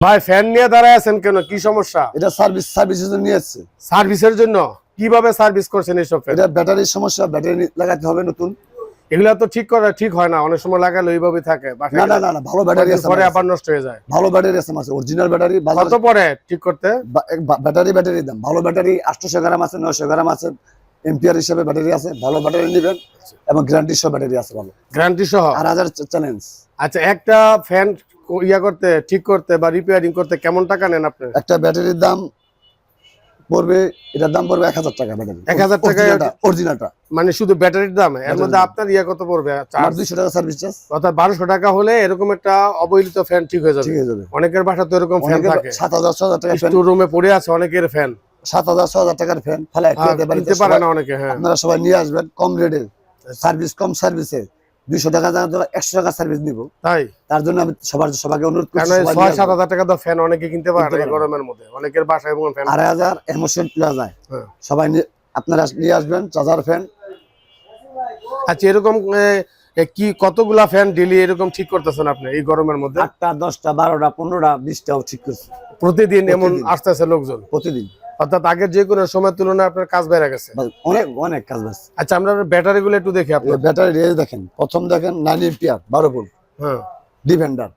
ভাই ফ্যান নিয়ে দাঁড়ায় আছেন কেন? কি সমস্যা? এটা সার্ভিস সার্ভিসের জন্য নিয়ে সার্ভিসের জন্য? কীভাবে সার্ভিস করছেন এইসব ফ্যান এটা ব্যাটারির সমস্যা ব্যাটারি লাগাতে হবে নতুন। এগুলা তো ঠিক করা ঠিক হয় না অনেক সময় লাগালে ওইভাবে থাকে। না না না না ভালো ব্যাটারি আছে পরে আবার নষ্ট হয়ে যায়। ভালো ব্যাটারি আছে আছে অরিজিনাল ব্যাটারি কত পরে ঠিক করতে? ব্যাটারি ব্যাটারি দাম। ভালো ব্যাটারি আটশোশো গ্রাম আছে নয়শো গ্রাম আছে এম্পিয়ার হিসেবে ব্যাটারি আছে ভালো ব্যাটারি নেবেন এবং গ্যারান্টি সহ ব্যাটারি আছে ভালো। গ্যারান্টি সহ? আর হাজার চ্যালেঞ্জ। আচ্ছা একটা ফ্যান ইয়া করতে ঠিক করতে বা রিপেয়ারিং করতে কেমন টাকা নেন আপনি? একটা ব্যাটারির দাম পড়বে এটার দাম পড়বে এক হাজার টাকা ব্যাটারি। 1000 টাকায় অরিজিনালটা মানে শুধু ব্যাটারির দাম এর মধ্যে আপনার ইয়া কত পড়বে? দুইশো টাকা সার্ভিস চার্জ অর্থাৎ বারোশো টাকা হলে এরকম একটা অবহেলিত ফ্যান ঠিক হয়ে যাবে। ঠিক হয়ে যাবে। অনেকের বাসা তো এরকম ফ্যান থাকে। সাত হাজার ছ হাজার টাকা রুমে পড়ে আছে অনেকের ফ্যান সাত হাজার ছ হাজার টাকার ফ্যান ফেলে কিনতে পারে না অনেকে হ্যাঁ। আপনারা সবাই নিয়ে আসবেন কম রেটে সার্ভিস কম সার্ভিসে দুইশো টাকা একশো টাকা সার্ভিস নিব। তাই? তার জন্য আমি সবার সবাইকে অনুরোধ করছি ছয় সাত হাজার টাকা তো ফ্যান অনেকে কিনতে পারে। গরমের মধ্যে। অনেকের বাসায় ফ্যান আড়াই হাজার এমোশন প্লাজায় হ্যাঁ। সবাই আপনারা নিয়ে আসবেন চার্জার ফ্যান আচ্ছা এরকম কি কতগুলা ফ্যান ডেলি এরকম ঠিক করতেছেন আপনি এই গরমের মধ্যে? আটটা দশটা বারোটা পনেরোটা বিশটাও ঠিক করছি। প্রতিদিন এমন। আসতেছে লোকজন? প্রতিদিন। অর্থাৎ আগের যে কোনো সময় তুলনায় আপনার কাজ বেড়ে গেছে। অনেক অনেক কাজ বাস আচ্ছা আমরা ব্যাটারি গুলো একটু দেখি আপনার। ব্যাটারি রেঞ্জ দেখেন প্রথম দেখেন নাইন এম্পিয়ার বারো ভোল্ট। হ্যাঁ। ডিফেন্ডার।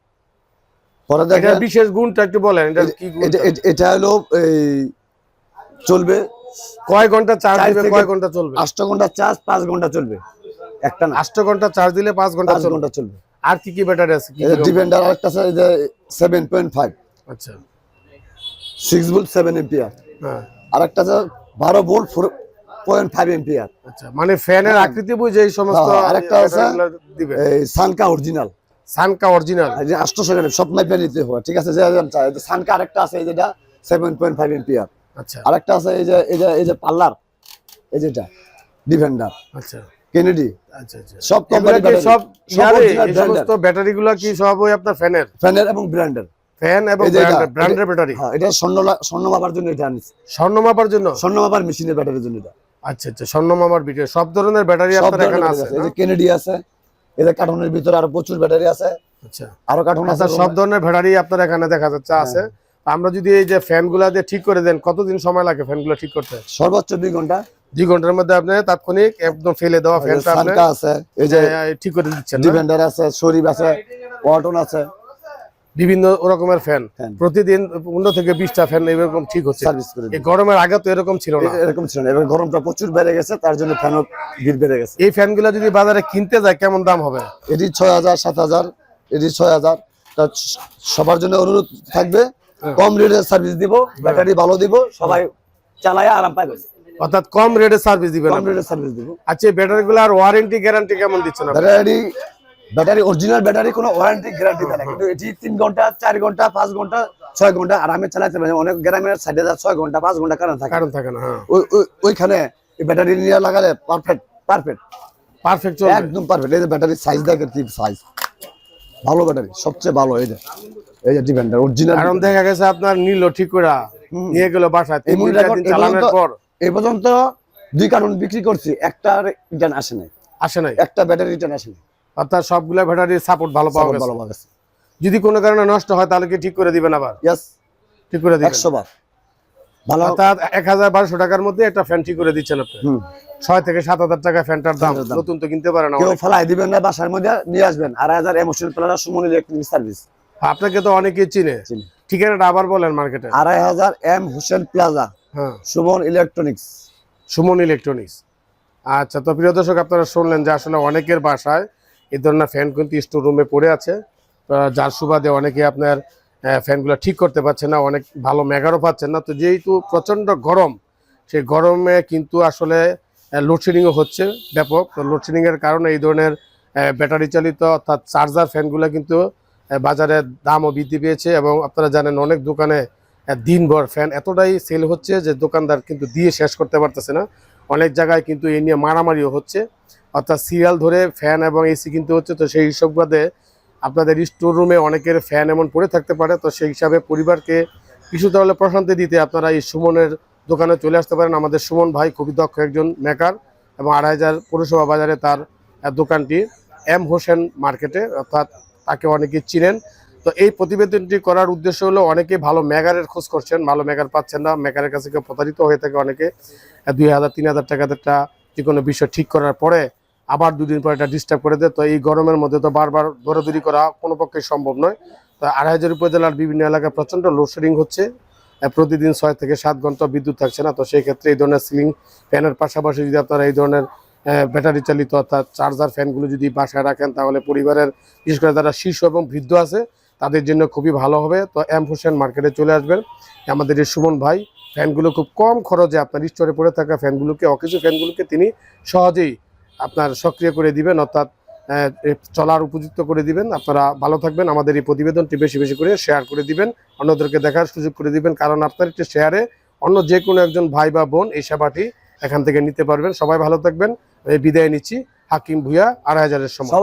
পরে দেখেন বিশেষ গুণটা একটু বলেন এটা কি গুণ এটা- হলো এই চলবে। কয় ঘণ্টা চার্জ চার দিবে কয় ঘণ্টা চলবে? আষ্ট ঘণ্টা চার্জ পাঁচ ঘণ্টা চলবে। একটা না। আষ্ট ঘণ্টা চার্জ দিলে পাঁচ ঘণ্টা পাঁচ চলবে। ঘণ্টা চলবে। আর কি কি ব্যাটারি আছে? কি ডিফেন্ডার আরেকটা আছে এই যে সেভেন পয়েন্ট ফাইভ আচ্ছা। সিক্স ভোল্ট সেভেন এম্পিয়ার হ্যাঁ। আরেকটা আছে বারো ভোল্ট পয়েন্ট ফাইভ এম্পিয়ার আচ্ছা মানে ফ্যানের আকৃতি বুঝে এই সমস্ত হ্যাঁ, আরেকটা আছে- এই সানকা অরিজিনাল সানকা অরিজিনাল এই যে আটশো সেকেন্ড সব মাইপে নিতে হবে ঠিক আছে? যে সানকা আরেকটা আছে এই যেটা সেভেন পয়েন্ট ফাইভ এম্পিয়ার আচ্ছা। আরেকটা আছে এই যে এই যে এই যে পার্লার এই যেটা ডিফেন্ডার আচ্ছা। কেনেডি আচ্ছা আচ্ছা। সব কোম্পানি সব। সমস্ত ব্যাটারি গুলা কি সব ওই আপনার ফ্যানের? ফ্যানের এবং ব্র্যান্ডের ফ্যান এবং ব্র্যান্ডের ব্যাটারি হ্যাঁ এটা স্বর্ণ স্বর্ণ মাপার জন্য এটা আনিস। স্বর্ণ মাপার জন্য? স্বর্ণ মাপার মেশিনের ব্যাটারির জন্য এটা। আচ্ছা আচ্ছা স্বর্ণ মাপার ভিডিও সব ধরনের ব্যাটারি আপনার এখানে আছে। এই যে কেনেডি আছে যে কার্টুনের ভিতরে আরও প্রচুর ব্যাটারি আছে। আচ্ছা। আরও কার্টুন আছে আচ্ছা সব ধরনের ব্যাটারি আপনার এখানে দেখা যাচ্ছে আছে। আমরা যদি এই যে ফ্যানগুলা দিয়ে ঠিক করে দেন কতদিন সময় লাগে ফ্যানগুলো ঠিক করতে? সর্বোচ্চ দুই ঘণ্টা। দুই ঘণ্টার মধ্যে আপনি তাৎক্ষণিক একদম ফেলে দেওয়া ফ্যানটা আছে এই যে ঠিক করে দিচ্ছেন না? ডিফেন্ডার আছে শরীফ আছে ওয়ালটন আছে। বিভিন্ন রকমের ফ্যান। প্রতিদিন পনেরো থেকে বিশটা ফ্যান এরকম ঠিক হচ্ছে। সার্ভিস করে এই গরমের আগে তো এরকম ছিল না। এরকম ছিল না। এবার গরমটা প্রচুর বেড়ে গেছে তার জন্য ফ্যানও ভিড় বেড়ে গেছে। এই ফ্যানগুলা যদি বাজারে কিনতে যায় কেমন দাম হবে? এটি ছয় হাজার সাত হাজার এটি ছয় হাজার। তা সবার জন্য অনুরোধ থাকবে হ্যাঁ। কম রেটের সার্ভিস দিব ব্যাটারি ভালো দিব সবাই চালায় আরাম পাবে অর্থাৎ কম রেটে সার্ভিস দিবেন কম। রেটের সার্ভিস দিব। আচ্ছা এই ব্যাটারি গুলার ওয়ারেন্টি গ্যারান্টি কেমন দিচ্ছেন? ব্যাটারি ব্যাটারি অরিজিনাল ব্যাটারি কোনো ওয়ারেন্টি গ্যারান্টি দেয় না। কিন্তু এটি তিন ঘণ্টা চার ঘণ্টা পাঁচ ঘণ্টা ছয় ঘণ্টা আরামে চালাতে পারে অনেক গ্রামের সাইডে ছয় ঘণ্টা পাঁচ ঘণ্টা কারণ থাকে। কারণ থাকে না হ্যাঁ। ওই- ওই- ওইখানে এই ব্যাটারি নিয়ে লাগালে পারফেক্ট পারফেক্ট পারফেক্ট চলবে। একদম পারফেক্ট এই যে ব্যাটারি সাইজ দেখেন কি সাইজ ভালো ব্যাটারি সবচেয়ে ভালো এই যে। এই যে ডিফেন্ডার অরিজিনাল কারণ দেখা গেছে আপনার নিল ঠিক করে নিয়ে গেল বাসায় তিন দিন, চালানোর পর। এই পর্যন্ত দুই কারণ বিক্রি করছি একটা রিটার্ন আসে নাই। আসে নাই। একটা ব্যাটারি রিটার্ন আসে নাই। অর্থাৎ সবগুলা ব্যাটারির সাপোর্ট ভালো পাওয়া গেছে। ভালো পাওয়া গেছে। যদি কোনো কারণে নষ্ট হয় তাহলে কি ঠিক করে দিবেন আবার? ঠিক করে দিবেন। একশো বার। ভালো অর্থাৎ এক হাজার বারোশো টাকার মধ্যে একটা ফ্যান ঠিক করে দিচ্ছেন আপনি। হুম। ছয় থেকে সাত হাজার টাকা ফ্যানটার দাম। নতুন তো কিনতে পারে না কেউ। ফেলাই দিবেন না বাসার মধ্যে নিয়ে আসবেন। আড়াই হাজার emotional plus Suman electric service আপনাকে তো অনেকেই চিনে। চিনি। ঠিকানাটা আবার বলেন মার্কেটে আড়াই হাজার এম হোসেন প্লাজা। হ্যাঁ। সুমন ইলেকট্রনিক্স সুমন ইলেকট্রনিক্স আচ্ছা তো প্রিয় দর্শক আপনারা শুনলেন যে আসলে অনেকের বাসায় এই ধরনের ফ্যান কিন্তু স্টোর রুমে পড়ে আছে। যার সুবাদে অনেকে আপনার ফ্যানগুলো ঠিক করতে পারছে না, অনেক ভালো মেগারও পাচ্ছেন না। তো যেহেতু প্রচণ্ড গরম সেই গরমে কিন্তু আসলে লোডশেডিংও হচ্ছে ব্যাপক। তো লোডশেডিংয়ের কারণে এই ধরনের ব্যাটারি চালিত অর্থাৎ চার্জার ফ্যানগুলো কিন্তু বাজারে দামও বৃদ্ধি পেয়েছে এবং আপনারা জানেন অনেক দোকানে দিনভর ফ্যান এতটাই সেল হচ্ছে যে দোকানদার কিন্তু দিয়ে শেষ করতে পারতেছে না। অনেক জায়গায় কিন্তু এই নিয়ে মারামারিও হচ্ছে। অর্থাৎ সিরিয়াল ধরে ফ্যান এবং এসি কিনতে হচ্ছে, তো সেই হিসাব আপনাদের স্টোর রুমে অনেকের ফ্যান এমন পড়ে থাকতে পারে, তো সেই হিসাবে পরিবারকে কিছু তাহলে প্রশান্তি দিতে আপনারা এই সুমনের দোকানে চলে আসতে পারেন। আমাদের সুমন ভাই খুবই দক্ষ একজন মেকার এবং আড়াই হাজার পৌরসভা বাজারে তার দোকানটি এম হোসেন মার্কেটে, অর্থাৎ তাকে অনেকে চিনেন। তো এই প্রতিবেদনটি করার উদ্দেশ্য হলো অনেকে ভালো মেগারের খোঁজ করছেন, ভালো মেগার পাচ্ছেন না মেগারের কাছে কেউ প্রতারিত হয়ে থাকে অনেকে। দুই হাজার, তিন হাজার টাকা একটা যে কোনো বিষয় ঠিক করার পরে আবার দুদিন পর এটা ডিস্টার্ব করে দেয়। তো এই গরমের মধ্যে তো বারবার দৌড়াদৌড়ি করা কোনো পক্ষে সম্ভব নয়। তো আড়াইহাজার উপজেলার বিভিন্ন এলাকায় প্রচণ্ড লোডশেডিং হচ্ছে। প্রতিদিন ছয় থেকে সাত ঘণ্টা বিদ্যুৎ থাকছে না। তো সেই ক্ষেত্রে এই ধরনের সিলিং ফ্যানের পাশাপাশি যদি আপনারা এই ধরনের ব্যাটারি চালিত অর্থাৎ চার্জার ফ্যানগুলো যদি বাসায় রাখেন, তাহলে পরিবারের, বিশেষ করে যারা শিশু এবং বৃদ্ধ আছে, তাদের জন্য খুবই ভালো হবে। তো এম হোসেন মার্কেটে চলে আসবেন। আমাদের এই সুমন ভাই ফ্যানগুলো খুব কম খরচে আপনার স্টোরে পড়ে থাকা ফ্যানগুলোকে অকেজো ফ্যানগুলোকে তিনি সহজেই আপনার সক্রিয় করে দিবেন, অর্থাৎ চলার উপযুক্ত করে দিবেন। আপনারা ভালো থাকবেন, আমাদের এই প্রতিবেদনটি বেশি বেশি করে শেয়ার করে দিবেন, অন্যদেরকে দেখার সুযোগ করে দিবেন, কারণ আপনার একটি শেয়ারে অন্য যে কোনো একজন ভাই বা বোন এই সেবাটি এখান থেকে নিতে পারবেন। সবাই ভালো থাকবেন। বিদায় নিচ্ছি। হাকিম ভুইয়া, আড়াই হাজারের সময়।